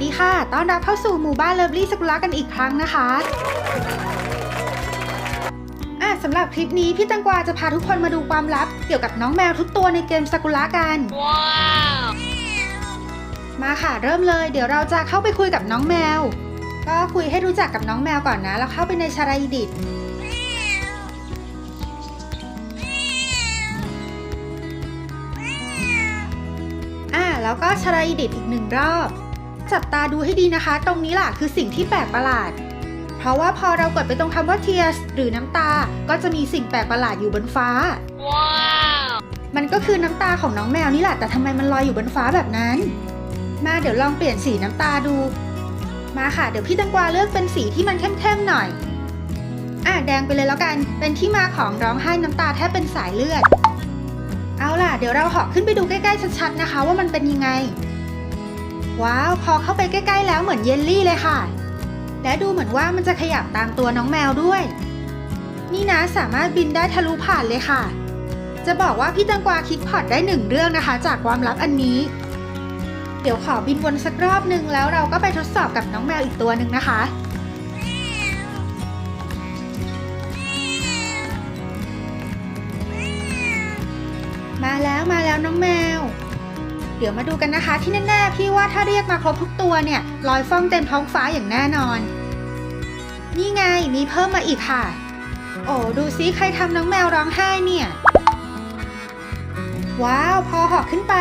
ดีค่ะ ต้อนรับเข้าสู่หมู่บ้านเลิฟลี่สกุลากันอีกครั้งนะคะอะสำหรับคลิปนี้พี่ตังกวาจะพาทุกคนมาดูความลับ เกี่ยวกับน้องแมวทุกตัวในเกมสกุลากันมาค่ะเริ่มเลย เดี๋ยวเราจะเข้าไปคุยกับน้องแมว ก็คุยให้รู้จักกับน้องแมวก่อนนะ แล้วเข้าไปในชาราอีดิตอ่าแล้วก็ชาราอีดิตอีกหนึ่งรอบ จับตาดูให้ดีนะคะ ตรงนี้ล่ะคือสิ่งที่แปลกประหลาด เพราะว่าพอเรากดไปตรงคำว่า tears หรือน้ำตา ก็จะมีสิ่งแปลกประหลาดอยู่บนฟ้ามันก็คือน้ำตาของน้องแมวนี่แหละ แต่ทำไมมันลอยอยู่บนฟ้าแบบนั้น มาเดี๋ยวลองเปลี่ยนสีน้ำตาดู มาค่ะ เดี๋ยวพี่ตังกวาเลือกเป็นสีที่มันเข้มๆหน่อย อะแดงไปเลยแล้วกัน เป็นที่มาของร้องไห้น้ำตาแทบเป็นสายเลือด เอาล่ะ เดี๋ยวเราเหาะขึ้นไปดูใกล้ๆชัดๆนะคะ ว่ามันเป็นยังไง ว้าว พอเข้าไปใกล้ ๆ แล้วเหมือนเยลลี่เลยค่ะ และดูเหมือนว่ามันจะขยับตามตัวน้องแมวด้วย นี่นะสามารถบินได้ทะลุผ่านเลยค่ะ จะบอกว่าพี่ตังกวาคิดพอดได้หนึ่งเรื่องนะคะ จากความลับอันนี้ เดี๋ยวขอบินวนสักรอบหนึ่งแล้วเราก็ไปทดสอบกับน้องแมวอีกตัวหนึ่งนะคะมาแล้วมาแล้วน้องแมว ดี๋ยวมาดูกันนะคะที่แน่ๆพี่ว่าถ้าเรียกมาครบทุกตัวเนี่ยลอยฟ้องเต็มท้องฟ้าอย่างแน่นอน นี่ไงมีเพิ่มมาอีกค่ะ โอ้ดูซิใครทำน้องแมวร้องไห้เนี่ย ว้าว พอหอกขึ้นไป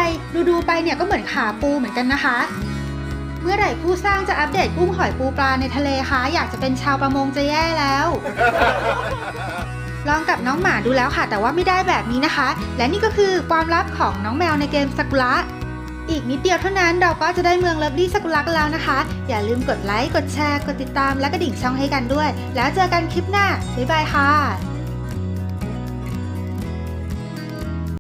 ดูๆไปเนี่ยก็เหมือนขาปูเหมือนกันนะคะ เมื่อไหร่ผู้สร้างจะอัปเดตกุ้งหอยปูปลาในทะเลคะอยากจะเป็นชาวประมงจะแย่แล้วลองกับน้องหมาดูแล้วค่ะ แต่ว่าไม่ได้แบบนี้นะคะ และนี่ก็คือความลับของน้องแมวในเกมสกุระ อีกนิดเดียวเท่านั้นเราก็จะได้เมืองเลิฟลี่สกุระกันแล้วนะคะ อย่าลืมกดไลค์ กดแชร์ กดติดตามและกระดิ่งช่องให้กันด้วย แล้วเจอกันคลิปหน้า บ๊ายบายค่ะ